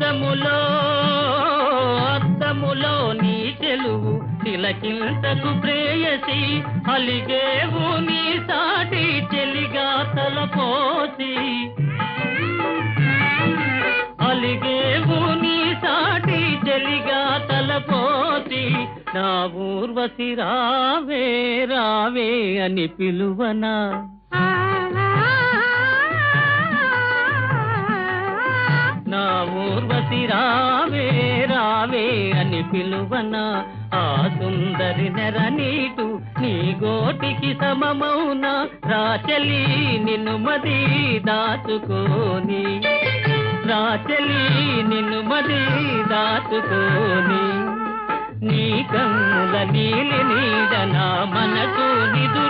అద్దములో అద్దములో నీ చెలువు తిలకింతకు ప్రేయసి అలిగేవు నీ సాటి చెలిగా తలపోసి. అలిగేవు నీ సాటి చెలిగా తలపోసి నా ఊర్వశి రావే రావే అని పిలువనా? ఊర్వశి రావే రావే అని పిలువన ఆ సుందరి నెర నీటు నీ గోటికి సమమౌన రాచలి నిన్ను మది దాచుకోని. రాచలి నిన్ను మది దాచుకోని. నీ కమ్ముల నీలి నీడ నా మనసు నిదురపోని